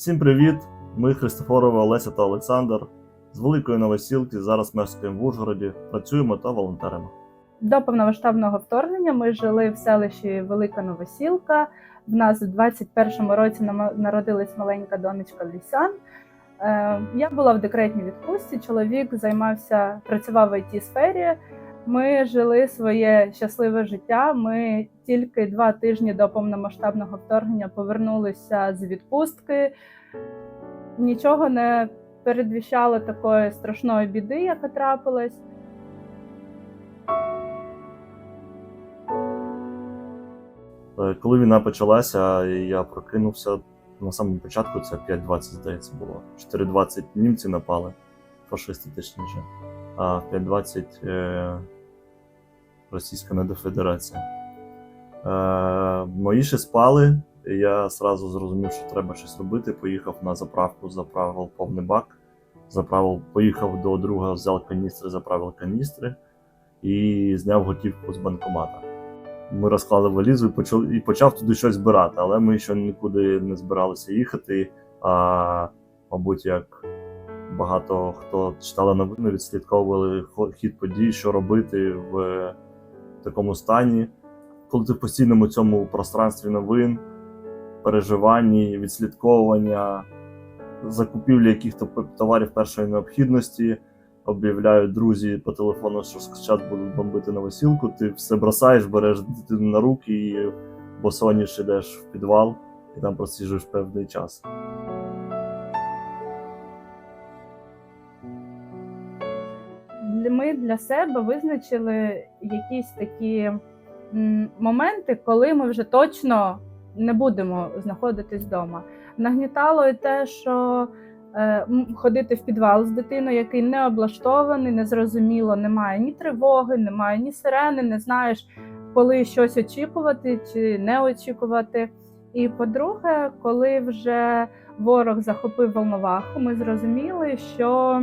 Всім привіт! Ми Христофорови Олеся та Олександр з Великої Новосілки. Зараз мешкаємо в Ужгороді, працюємо та волонтеримо. До повномасштабного вторгнення ми жили в селищі Велика Новосілка. В нас у 21-му році народилась маленька донечка Лісан. Е, Я була в декретній відпустці. Чоловік займався, працював в it сфері. Ми жили своє щасливе життя. Ми тільки два тижні до повномасштабного вторгнення повернулися з відпустки. Нічого не передвіщало такої страшної біди, яка трапилась. Е, Коли війна почалася, я прокинувся на самому початку, це 5.20, здається, було. 4.20 німці напали, фашисти точніше, а в 5.20 е, Російська Недофедерація. Е, мої ще спали, я сразу зрозумів, що треба щось робити. Поїхав на заправку, заправив повний бак, заправив, поїхав до друга, взяв каністри, заправив каністри і зняв готівку з банкомата. Ми розклали валізу і почав, і почав туди щось збирати, але ми ще нікуди не збиралися їхати. А, мабуть, як багато хто читали новини, відслідковували хід подій, що робити в такому стані, коли ти в постійному цьому пространстві новин, переживанні, відслідковування, закупівлі якихось товарів першої необхідності об'являють друзі по телефону, що зараз будуть бомбити новосілку, ти все бросаєш, береш дитину на руки і босоніж ідеш в підвал і там просіжуєш певний час. Для себе визначили якісь такі моменти, коли ми вже точно не будемо знаходитись вдома. Нагнітало і те, що е, ходити в підвал з дитиною, який не облаштований, незрозуміло, немає ні тривоги, немає ні сирени, не знаєш, коли щось очікувати чи не очікувати. І по-друге, коли вже ворог захопив Волноваху, ми зрозуміли, що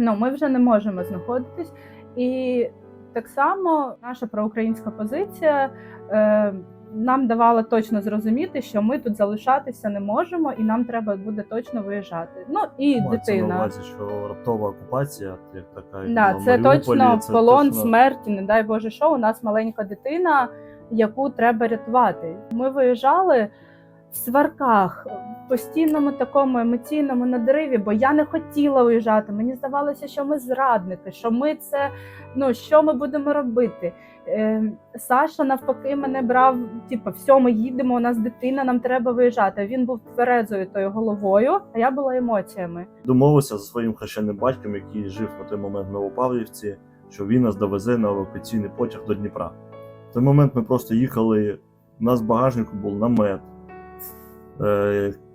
ну, ми вже не можемо знаходитись. І так само наша проукраїнська позиція е, нам давала точно зрозуміти, що ми тут залишатися не можемо, і нам треба буде точно виїжджати. Ну і на дитина. увазі, що раптова окупація, як така як Да, це Маріуполі, точно це полон точно- смерті, не дай Боже, що у нас маленька дитина, яку треба рятувати. Ми виїжджали сварках, постійному такому емоційному надриві, бо я не хотіла виїжджати. Мені здавалося, що ми зрадники, що ми це ну що ми будемо робити. Е, Саша навпаки мене брав, типу, все, ми їдемо, у нас дитина, нам треба виїжджати. Він був тверезою тою головою, а я була емоціями. домовився зі своїм хрещеним батьком, який жив на той момент в Новопавлівці, що він нас довезе на евакуаційний потяг до Дніпра. В той момент ми просто їхали. У нас в багажнику був намет,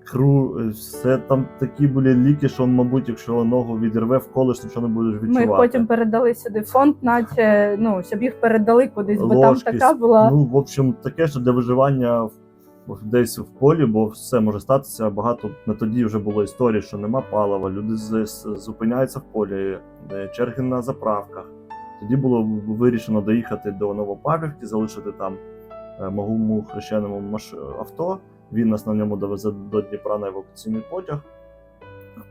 кру, е, все там такі були ліки, що, мабуть, якщо ногу відірве, вколиш, нічого не будеш Ми відчувати. їх потім передали сюди фонд, наче ну щоб їх передали кудись, бо Ложки, там така була. Ну, в общем, таке, що для виживання десь в полі, бо все може статися. Багато на тоді вже було історій, що нема палива, люди з- зупиняються в полі, черги на заправках. Тоді було вирішено доїхати до Новопавлівки, залишити там е, моєму хрещеному авто. Він нас на ньому довезе до Дніпра на евакуаційний потяг.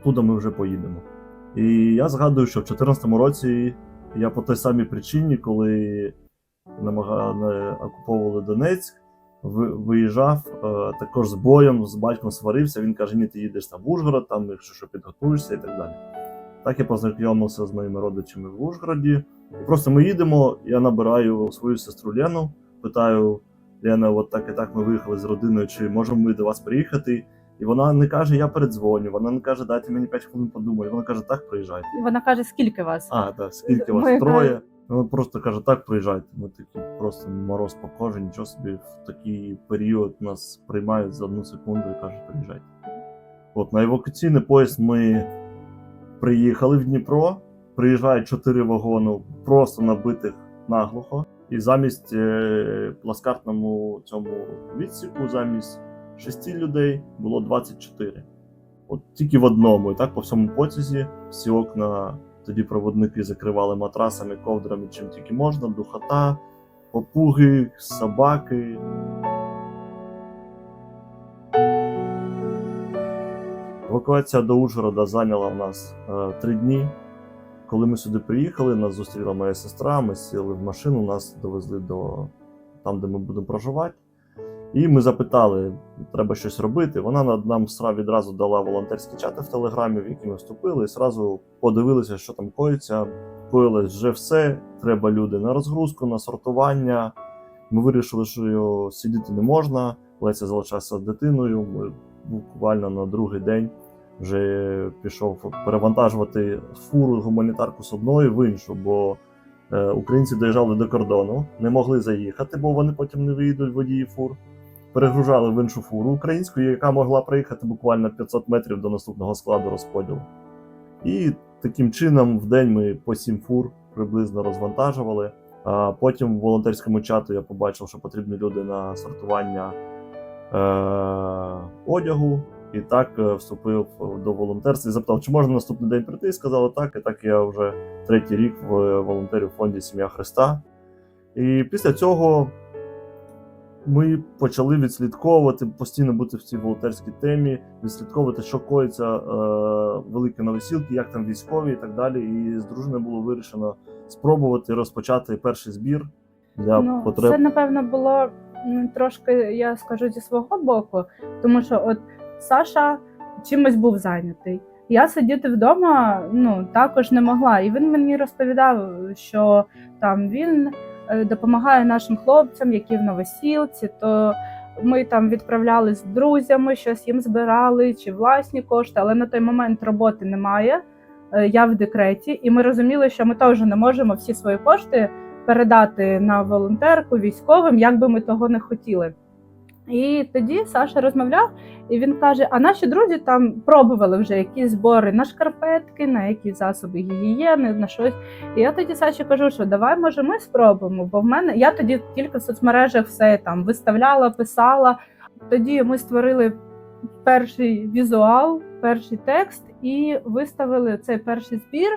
Туди ми вже поїдемо. І я згадую, що в 2014 році я по той самій причині, коли намагали окуповували Донецьк, виїжджав е, також з боєм, з батьком сварився. Він каже: Ні, ти їдеш там в Ужгород, там, якщо що підготуєшся і так далі. Так я познайомився з моїми родичами в Ужгороді. І просто ми їдемо, я набираю свою сестру Лену, питаю: Лена, от так і так ми виїхали з родиною, чи можемо ми до вас приїхати? І вона не каже, я передзвоню, вона не каже, дайте мені 5 хвилин подумати. Вона каже, так, приїжджайте. І вона каже, скільки вас? А, так, скільки вас Ми троє. Вона просто каже, так, приїжджайте. Ми такі просто мороз по кожі, нічого собі в такий період нас приймають за одну секунду і кажуть, приїжджайте. От на евакуаційний поїзд ми приїхали в Дніпро, приїжджають чотири вагони, просто набитих наглухо. І замість е, плацкартному цьому відсіку, замість шести людей було 24. От тільки в одному, і так по всьому потязі всі окна тоді проводники закривали матрасами, ковдрами, чим тільки можна, духота, попуги, собаки. Евакуація до Ужгорода зайняла в нас е, три дні. Коли ми сюди приїхали, нас зустріла моя сестра, ми сіли в машину, нас довезли до там, де ми будемо проживати. І ми запитали, треба щось робити. Вона нам відразу дала волонтерські чати в Телеграмі, в які ми вступили, і одразу подивилися, що там коїться. Коїлось вже все. Треба люди на розгрузку, на сортування. Ми вирішили, що сидіти не можна. Леся залишався з дитиною. Ми буквально на другий день вже пішов перевантажувати фуру гуманітарку з одної в іншу, бо е, українці доїжджали до кордону, не могли заїхати, бо вони потім не виїдуть водії фур. Перегружали в іншу фуру українську, яка могла проїхати буквально 500 метрів до наступного складу розподілу. І таким чином в день ми по 7 фур приблизно розвантажували. А потім в волонтерському чату я побачив, що потрібні люди на сортування е- одягу. І так е, вступив до волонтерства і запитав, чи можна наступний день прийти. І сказали так. І так я вже третій рік в волонтері в фонді Сім'я Христа. І після цього ми почали відслідковувати, постійно бути в цій волонтерській темі, відслідковувати, що коїться е, великі новосілки, як там військові і так далі. І з дружиною було вирішено спробувати розпочати перший збір для ну, потреб. Це, напевно, було трошки, я скажу, зі свого боку, тому що от Саша чимось був зайнятий. Я сидіти вдома ну, також не могла. І він мені розповідав, що там він е, допомагає нашим хлопцям, які в новосілці, то ми там відправляли з друзями, щось їм збирали, чи власні кошти, але на той момент роботи немає. Е, Я в декреті, і ми розуміли, що ми теж не можемо всі свої кошти передати на волонтерку військовим, як би ми того не хотіли. І тоді Саша розмовляв, і він каже: а наші друзі там пробували вже якісь збори на шкарпетки, на якісь засоби гігієни, на щось. І я тоді Саші кажу, що давай, може, ми спробуємо. Бо в мене я тоді тільки в соцмережах все там виставляла, писала. Тоді ми створили перший візуал, перший текст і виставили цей перший збір.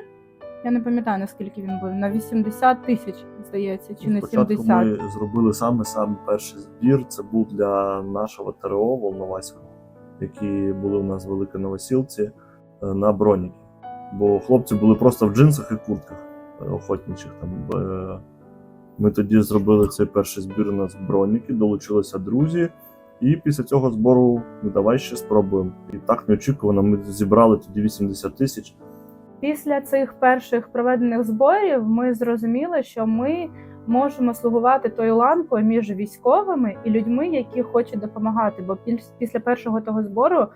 Я не пам'ятаю, наскільки він був, на 80 тисяч, здається, чи Спочатку 70. ми зробили саме сам перший збір. Це був для нашого ТРО Волноваського, які були у нас в Великій Новосілці е, на броніки. Бо хлопці були просто в джинсах і куртках е, охотничих. Там е, ми тоді зробили цей перший збір на броніки, долучилися друзі. І після цього збору ну давай ще спробуємо. І так неочікувано. Ми зібрали тоді 80 тисяч. Після цих перших проведених зборів ми зрозуміли, що ми можемо слугувати тою ланкою між військовими і людьми, які хочуть допомагати. Бо піс- після першого того збору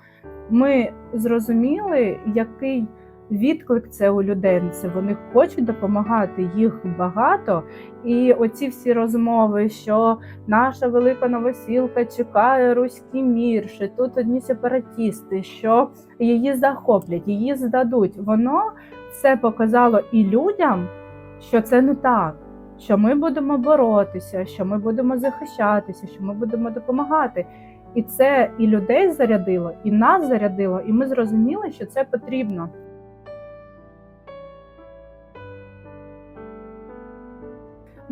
ми зрозуміли, який відклик це у людей. Це вони хочуть допомагати, їх багато. І оці всі розмови, що наша велика новосілка чекає руський мір, що тут одні сепаратісти, що її захоплять, її здадуть. Воно все показало і людям, що це не так. Що ми будемо боротися, що ми будемо захищатися, що ми будемо допомагати. І це і людей зарядило, і нас зарядило, і ми зрозуміли, що це потрібно.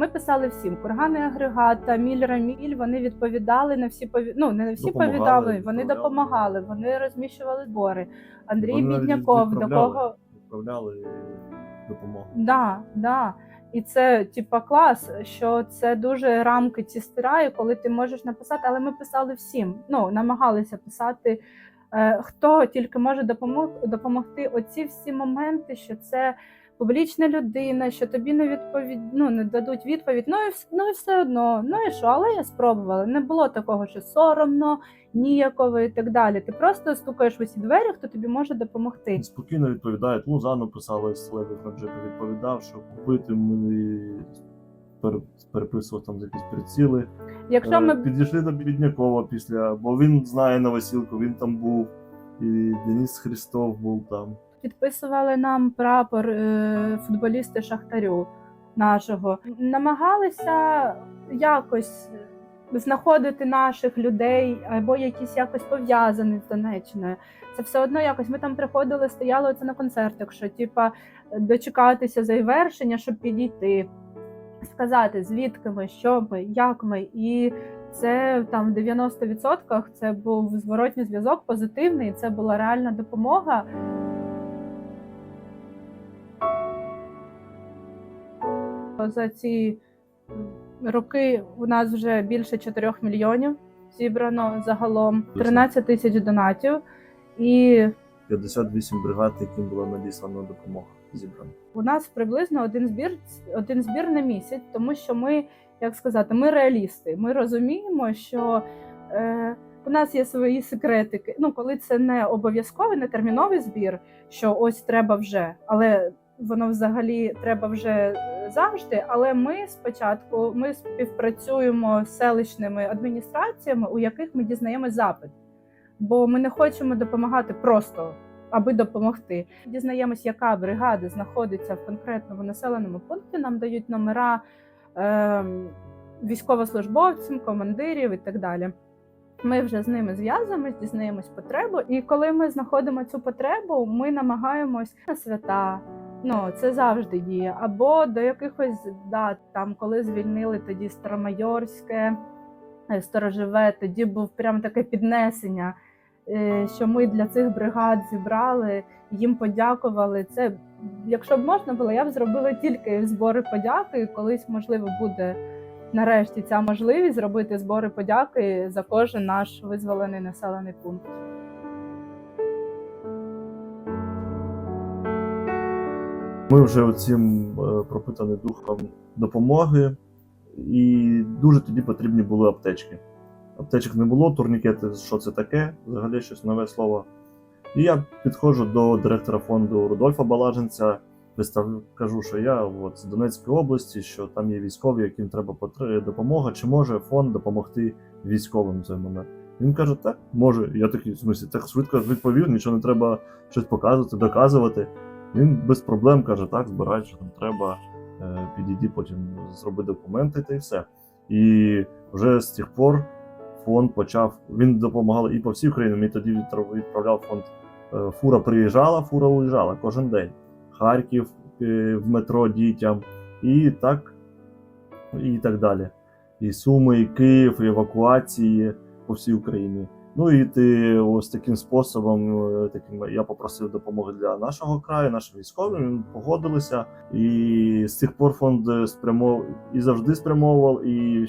Ми писали всім кургани агрегата, міль раміль. Вони відповідали на всі пові... ну, не на всі Допомагали, повідомлення. Вони допомагали, вони розміщували збори. Андрій Вони Бідняков, до кого Відправляли допомогу. Да, да. І це типа клас, що це дуже рамки ці стирає, коли ти можеш написати, але ми писали всім. Ну, намагалися писати, е, хто тільки може допомог, допомогти. Оці всі моменти, що це публічна людина, що тобі не відповідь, ну, не дадуть відповідь. Ну і, ну і все одно, ну і що, але я спробувала. Не було такого, що соромно, ніяково і так далі. Ти просто стукаєш в усі двері, хто тобі може допомогти. Спокійно відповідають. Лузану писали з Леві Раджепи, відповідав, що купити ми пере- переписував там якісь приціли. Якщо Е, ми Підійшли до Біднякова після, бо він знає Новосілку, він там був, і Деніс Христов був там. Підписували нам прапор е, футболісти Шахтарю нашого. Намагалися якось знаходити наших людей або якісь якось пов'язані з Донеччиною. Це все одно якось. Ми там приходили, стояли оце на концертах, що типа дочекатися завершення, щоб підійти. Сказати, звідки ми, що ми, як ми, і Це там в 90% це був зворотній зв'язок позитивний, це була реальна допомога. За ці роки у нас вже більше 4 мільйонів зібрано загалом, 13 тисяч донатів. І 58 бригад, яким була надіслана допомога зібрана. у нас приблизно один збір, один збір на місяць, тому що ми, як сказати, ми реалісти. Ми розуміємо, що е, у нас є свої секретики. Ну, коли це не обов'язковий, не терміновий збір, що ось треба вже, але воно взагалі треба вже завжди. Але ми спочатку ми співпрацюємо з селищними адміністраціями, у яких ми дізнаємось запит. Бо ми не хочемо допомагати просто аби допомогти. Дізнаємось, яка бригада знаходиться в конкретному населеному пункті. Нам дають номера е, військовослужбовцям, командирів і так далі. Ми вже з ними зв'язуємось, дізнаємось потребу. І коли ми знаходимо цю потребу, ми намагаємось на свята. Ну, це завжди діє. Або до якихось дат, там коли звільнили тоді Старомайорське, е, Сторожеве, тоді був прям таке піднесення е, що ми для цих бригад зібрали, їм подякували. Це, якщо б можна було, я б зробила тільки збори подяки. Колись, можливо, буде нарешті ця можливість зробити збори подяки за кожен наш визволений населений пункт. Ми вже цим е, пропитані духом допомоги, і дуже тоді потрібні були аптечки. Аптечок не було, турнікети, що це таке, взагалі щось нове слово. І я підходжу до директора фонду Рудольфа Балаженця, вистав- кажу, що я от, з Донецької області, що там є військові, яким треба допомога, чи може фонд допомогти військовим в цей момент. Він каже, так, може. Я такий, в смислі, так швидко відповів, нічого не треба щось показувати, доказувати. Він без проблем каже, так, збирай, що там треба, е, підійди, потім зроби документи та й все. І вже з тих пор фонд почав. Він допомагав і по всій Україні. Мені тоді відправляв фонд. е, Фура приїжджала, фура уїжджала кожен день. Харків е, в метро дітям, і так, і так далі. І Суми, і Київ, і евакуації по всій Україні. Ну і ти ось таким способом, е, таким я попросив допомоги для нашого краю, нашим військовим. Погодилися. І з тих пор фонд спрямов і завжди спрямовував, і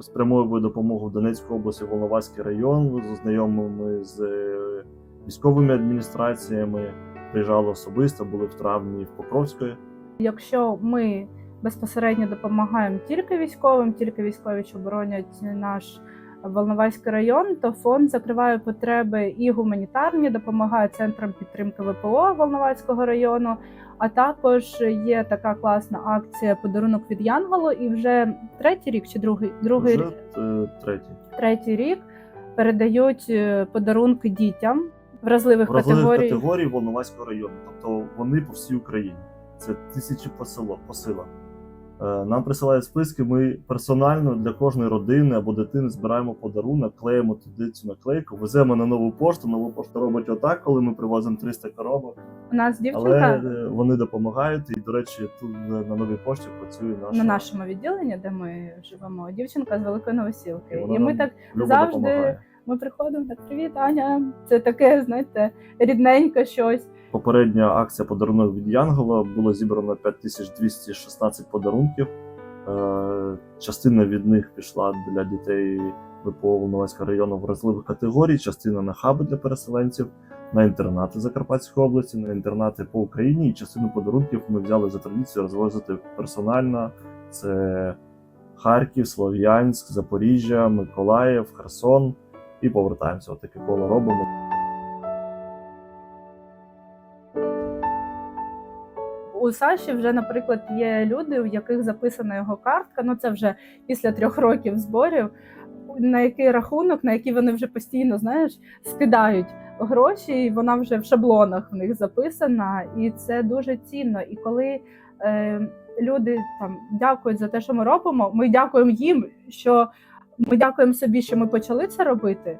спрямовує допомогу в Донецьку області, Волноваський район з знайомими з е, військовими адміністраціями. Приїжджали особисто, були в травні в Покровської. Якщо ми безпосередньо допомагаємо тільки військовим, тільки військові, що боронять наш Волноваський район, то фонд закриває потреби і гуманітарні, допомагає центрам підтримки ВПО Волноваського району. А також є така класна акція Подарунок від Янголу. І вже третій рік чи другий другий Вже рік е, третій. третій рік передають е, подарунки дітям вразливих Вразливих категорій. категорій Волноваського району. Тобто вони по всій Україні. Це тисячі посилок, посилок. Е, Нам присилають списки. Ми персонально для кожної родини або дитини збираємо подарунок, клеїмо туди цю наклейку, веземо на нову пошту. Нова пошта робить отак, коли ми привозимо 300 коробок. У нас дівчинка е, вони допомагають. І, до речі, тут е, на новій пошті працює наша на нашому відділенні, де ми живемо, дівчинка з великої новосілки. І І, ми так завжди допомагає. ми приходимо так. Привіт, Аня. Це таке, знаєте, рідненьке щось. Попередня акція подарунок від Янгола було зібрано 5216 подарунків. Е, Частина від них пішла для дітей ВПО Волноваського району вразливих категорій, частина на хаби для переселенців, на інтернати Закарпатської області, на інтернати по Україні. І частину подарунків ми взяли за традицію розвозити персонально. Це Харків, Слов'янськ, Запоріжжя, Миколаїв, Херсон. І повертаємося. Отаке коло робимо. У Саші вже, наприклад, є люди, у яких записана його картка. Ну це вже після трьох років зборів. На який рахунок, на який вони вже постійно знаєш, скидають гроші, і вона вже в шаблонах в них записана, і це дуже цінно. І коли е, люди там дякують за те, що ми робимо, ми дякуємо їм, що ми дякуємо собі, що ми почали це робити,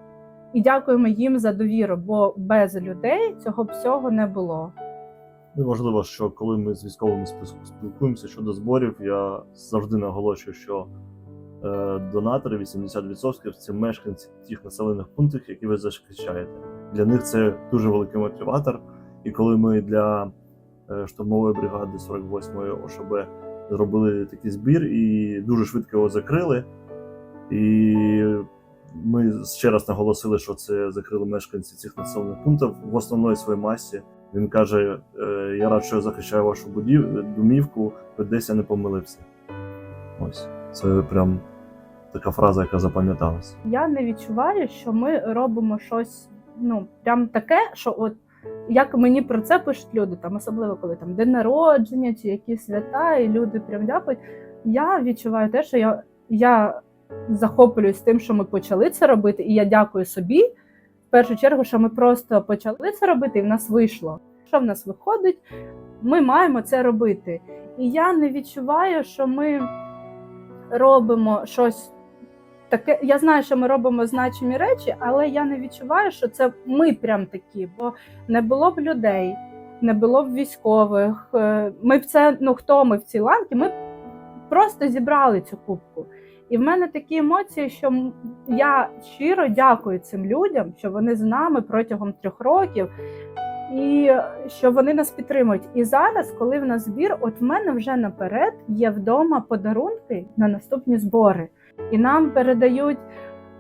і дякуємо їм за довіру, бо без людей цього всього не було. Ну, важливо, що коли ми з військовими спілкуємося щодо зборів, я завжди наголошую, що е, донатори 80% це мешканці тих населених пунктів, які ви захищаєте. Для них це дуже великий мотиватор. І коли ми для е, штурмової бригади 48-ї ОШБ зробили такий збір і дуже швидко його закрили. І ми ще раз наголосили, що це закрили мешканці цих населених пунктів в основної своїй масі. Він каже: е, Я рад, що я захищаю вашу будів... домівку, десь я не помилився. Ось це прям така фраза, яка запам'яталась. Я не відчуваю, що ми робимо щось ну прям таке, що от як мені про це пишуть люди, там особливо коли там день народження чи якісь свята, і люди прям дякують. Я відчуваю те, що я, я захоплююсь тим, що ми почали це робити, і я дякую собі. Першу чергу, що ми просто почали це робити, і в нас вийшло. Що в нас виходить, ми маємо це робити. І я не відчуваю, що ми робимо щось таке. Я знаю, що ми робимо значимі речі, але я не відчуваю, що це ми прям такі, бо не було б людей, не було б військових. е, Ми б це, ну хто ми в цій ланці, ми просто зібрали цю кубку. І в мене такі емоції, що я щиро дякую цим людям, що вони з нами протягом трьох років, і що вони нас підтримують. І зараз, коли в нас збір, от в мене вже наперед є вдома подарунки на наступні збори, і нам передають.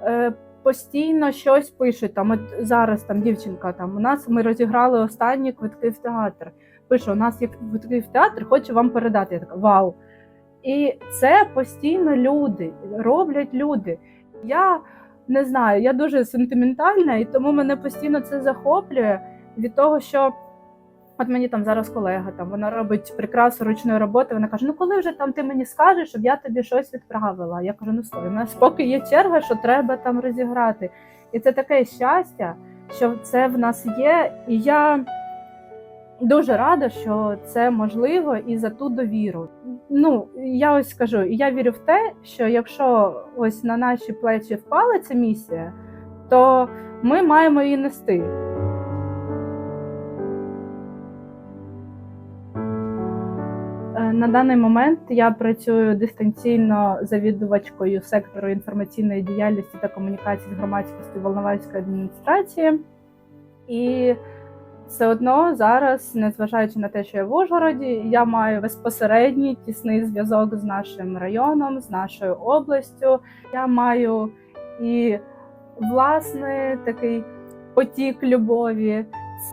Е, Постійно щось пишуть. Там от зараз там дівчинка там у нас ми розіграли останні квитки в театр. Пише, у нас є квитки в театр, хочу вам передати. Я така вау. І це постійно люди роблять люди. Я не знаю, я дуже сентиментальна, і тому мене постійно це захоплює від того, що от мені там зараз колега, там вона робить прекрасну ручної роботи. Вона каже: Ну коли вже там ти мені скажеш, щоб я тобі щось відправила? Я кажу, ну стой, у нас поки є черга, що треба там розіграти. І це таке щастя, що це в нас є. І я дуже рада, що це можливо, і за ту довіру. Ну я ось скажу, я вірю в те, що якщо ось на наші плечі впала ця місія, то ми маємо її нести. Е, На даний момент я працюю дистанційно завідувачкою сектору інформаційної діяльності та комунікації з громадськістю Волноваської адміністрації. І все одно зараз, незважаючи на те, що я в Ужгороді, я маю безпосередній тісний зв'язок з нашим районом, з нашою областю. Я маю і власне такий потік любові.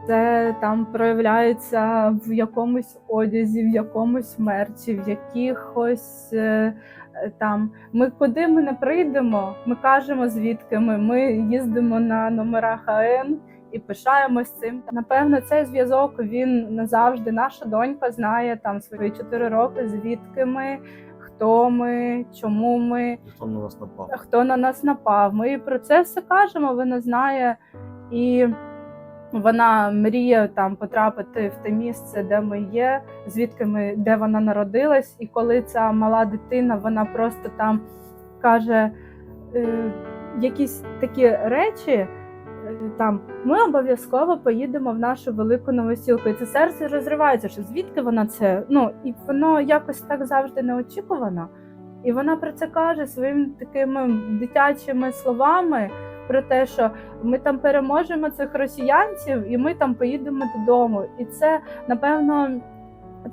Це там проявляється в якомусь одязі, в якомусь мерчі, в якихось е, е, там. Ми куди ми не прийдемо, ми кажемо звідки ми. Ми їздимо на номерах АН і пишаємось цим. Напевно, цей зв'язок він назавжди. Наша донька знає там свої 4 роки, звідки ми, хто ми, чому ми Хто на нас напав? хто на нас напав. Ми про це все кажемо, вона знає, і вона мріє там потрапити в те місце, де ми є, звідки ми, де вона народилась. І коли ця мала дитина, вона просто там каже е, якісь такі речі. Там ми обов'язково поїдемо в нашу велику новосілку, і це серце розривається. Що звідки вона це? Ну і воно якось так завжди неочікувано. І вона про це каже своїми такими дитячими словами про те, що ми там переможемо цих росіянців, і ми там поїдемо додому. І це напевно.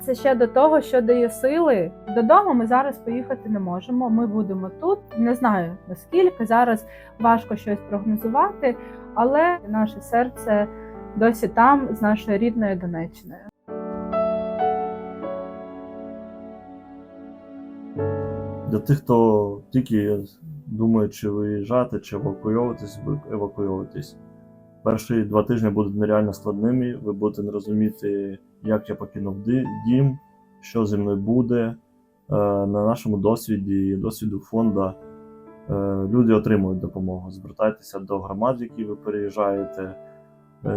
Це ще до того, що дає сили. Додому ми зараз поїхати не можемо. Ми будемо тут. Не знаю наскільки зараз важко щось прогнозувати, але наше серце досі там з нашою рідною Донеччиною. Для тих, хто тільки думає, чи виїжджати, чи евакуйовуватись, евакуйовуватись. Перші два тижні будуть нереально складними. Ви будете не розуміти, як я покинув дім, що зі мною буде. Е, На нашому досвіді, досвіду фонду, люди отримують допомогу. Звертайтеся до громад, в які ви переїжджаєте. Е,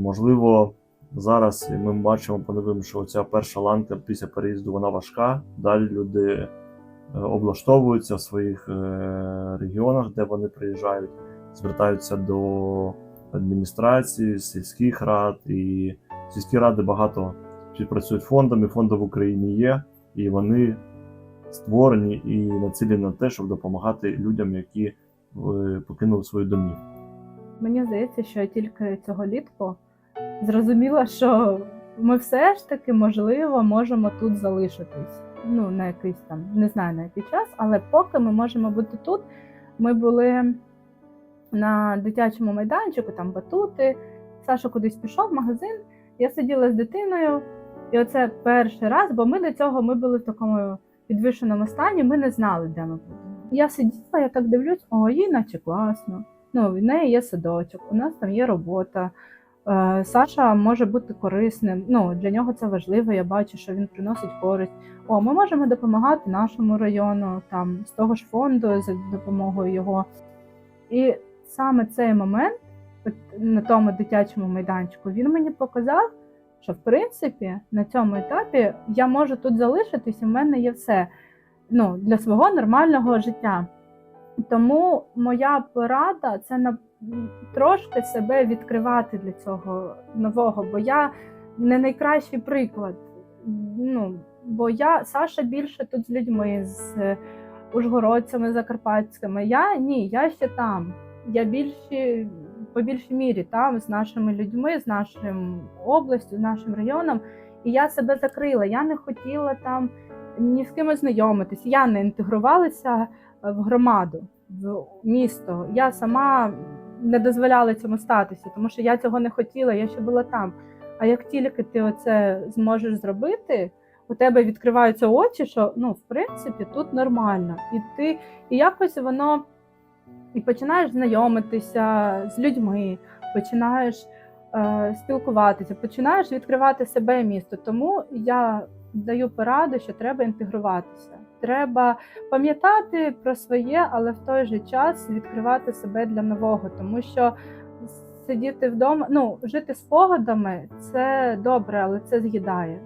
Можливо, зараз ми бачимо по новим, що ця перша ланка після переїзду вона важка. Далі люди е, облаштовуються в своїх е, регіонах, де вони приїжджають, звертаються до адміністрації, сільських рад. І сільські ради багато співпрацюють фондами. Фонди в Україні є, і вони створені і націлені на те, щоб допомагати людям, які е, покинули свою домівку. Мені здається, що я тільки цього літку зрозуміла, що ми все ж таки, можливо, можемо тут залишитись. Ну, на якийсь там, не знаю на який час, але поки ми можемо бути тут. Ми були на дитячому майданчику, там батути. Саша кудись пішов в магазин. Я сиділа з дитиною, і оце перший раз, бо ми до цього ми були в такому підвищеному стані, ми не знали, де ми будемо. Я сиділа, я так дивлюсь, о, їй наче класно. Ну, в неї є садочок, у нас там є робота. Е, Саша може бути корисним. Ну, для нього це важливо. Я бачу, що він приносить користь. О, ми можемо допомагати нашому району, там з того ж фонду за допомогою його. І саме цей момент, на тому дитячому майданчику, він мені показав, що в принципі на цьому етапі я можу тут залишитись, і в мене є все ну, для свого нормального життя. Тому моя порада це на трошки себе відкривати для цього нового, бо я не найкращий приклад. Ну, бо я Саша більше тут з людьми, з е, ужгородцями, закарпатськими. Я ні, я ще там. Я більші, по більшій мірі там з нашими людьми, з нашим областю, з нашим районом. І я себе закрила. Я не хотіла там ні з ким знайомитись. Я не інтегрувалася в громаду, в місто. Я сама не дозволяла цьому статися, тому що я цього не хотіла, я ще була там. А як тільки ти оце зможеш зробити, у тебе відкриваються очі, що ну, в принципі, тут нормально. І ти і якось воно і починаєш знайомитися з людьми, починаєш е, спілкуватися, починаєш відкривати себе місто. Тому я даю пораду, що треба інтегруватися. Треба пам'ятати про своє, але в той же час відкривати себе для нового, тому що сидіти вдома, ну жити спогадами це добре, але це з'їдає.